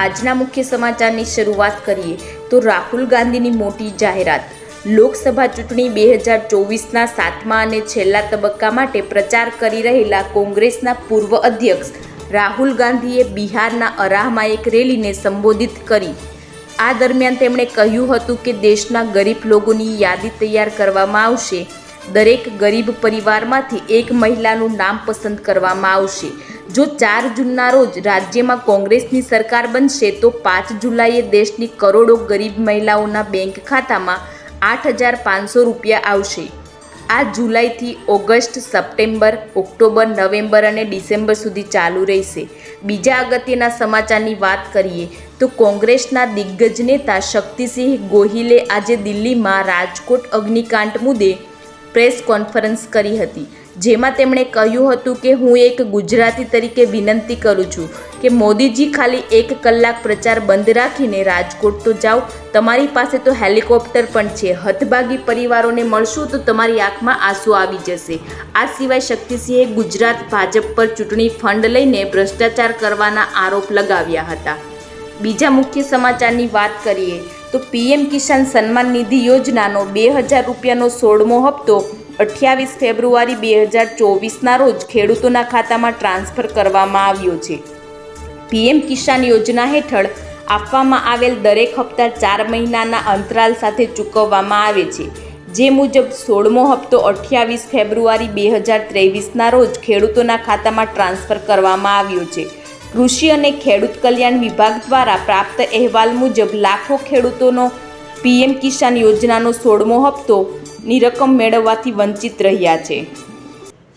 આજના મુખ્ય સમાચારની શરૂઆત કરીએ તો રાહુલ ગાંધીની મોટી જાહેરાત. લોકસભા ચૂંટણી બે હજાર ચોવીસના સાતમા અને છેલ્લા તબક્કા માટે પ્રચાર કરી રહેલા કોંગ્રેસના પૂર્વ અધ્યક્ષ રાહુલ ગાંધીએ બિહારના અરાહમાં એક રેલીને સંબોધિત કરી. આ દરમિયાન તેમણે કહ્યું હતું કે દેશના ગરીબ લોકોની યાદી તૈયાર કરવામાં આવશે. દરેક ગરીબ પરિવારમાંથી એક મહિલાનું નામ પસંદ કરવામાં આવશે. જો ચાર જૂનના રોજ રાજ્યમાં કોંગ્રેસની સરકાર બનશે, તો પાંચ જુલાઈએ દેશની કરોડો ગરીબ મહિલાઓના બેંક ખાતામાં આઠ હજાર પાંચસો રૂપિયા આવશે. આ જુલાઈથી ઓગસ્ટ, સપ્ટેમ્બર, ઓક્ટોબર, નવેમ્બર અને ડિસેમ્બર સુધી ચાલુ રહેશે. બીજા અગત્યના સમાચારની વાત કરીએ, તો કોંગ્રેસના દિગ્ગજ નેતા શક્તિસિંહ ગોહિલે આજે દિલ્હીમાં રાજકોટ અગ્નિકાંડ મુદ્દે પ્રેસ કોન્ફરન્સ કરી હતી, જેમાં તેમણે કહ્યું હતું કે હું એક ગુજરાતી તરીકે વિનંતી કરું છું કે મોદીજી ખાલી એક કલાક પ્રચાર બંધ રાખીને રાજકોટ તો જાઓ, તમારી પાસે તો હેલિકોપ્ટર પણ છે હતભાગી પરિવારોને મળશું તો તમારી આંખમાં આંસુ આવી જશે. આ સિવાય શક્તિસિંહે ગુજરાત ભાજપ પર ચૂંટણી ફંડ લઈને ભ્રષ્ટાચાર કરવાના આરોપ લગાવ્યા હતા. બીજા મુખ્ય સમાચારની વાત કરીએ તો પીએમ કિસાન સન્માન નિધિ યોજનાનો બે હજાર રૂપિયાનો સોળમો હપ્તો અઠ્યાવીસ ફેબ્રુઆરી બે હજાર ચોવીસના રોજ ખેડૂતોના ખાતામાં ટ્રાન્સફર કરવામાં આવ્યો છે. પીએમ કિસાન યોજના હેઠળ આપવામાં આવેલ દરેક હપ્તા ચાર મહિનાના અંતરાલ સાથે ચૂકવવામાં આવે છે. જે મુજબ સોળમો હપ્તો અઠ્યાવીસ ફેબ્રુઆરી બે હજાર ત્રેવીસના રોજ ખેડૂતોના ખાતામાં ટ્રાન્સફર કરવામાં આવ્યો છે. કૃષિ અને ખેડૂત કલ્યાણ વિભાગ દ્વારા પ્રાપ્ત અહેવાલ મુજબ લાખો ખેડૂતોનો પીએમ કિસાન યોજનાનો સોળમો હપ્તોની રકમ મેળવવાથી વંચિત રહ્યા છે.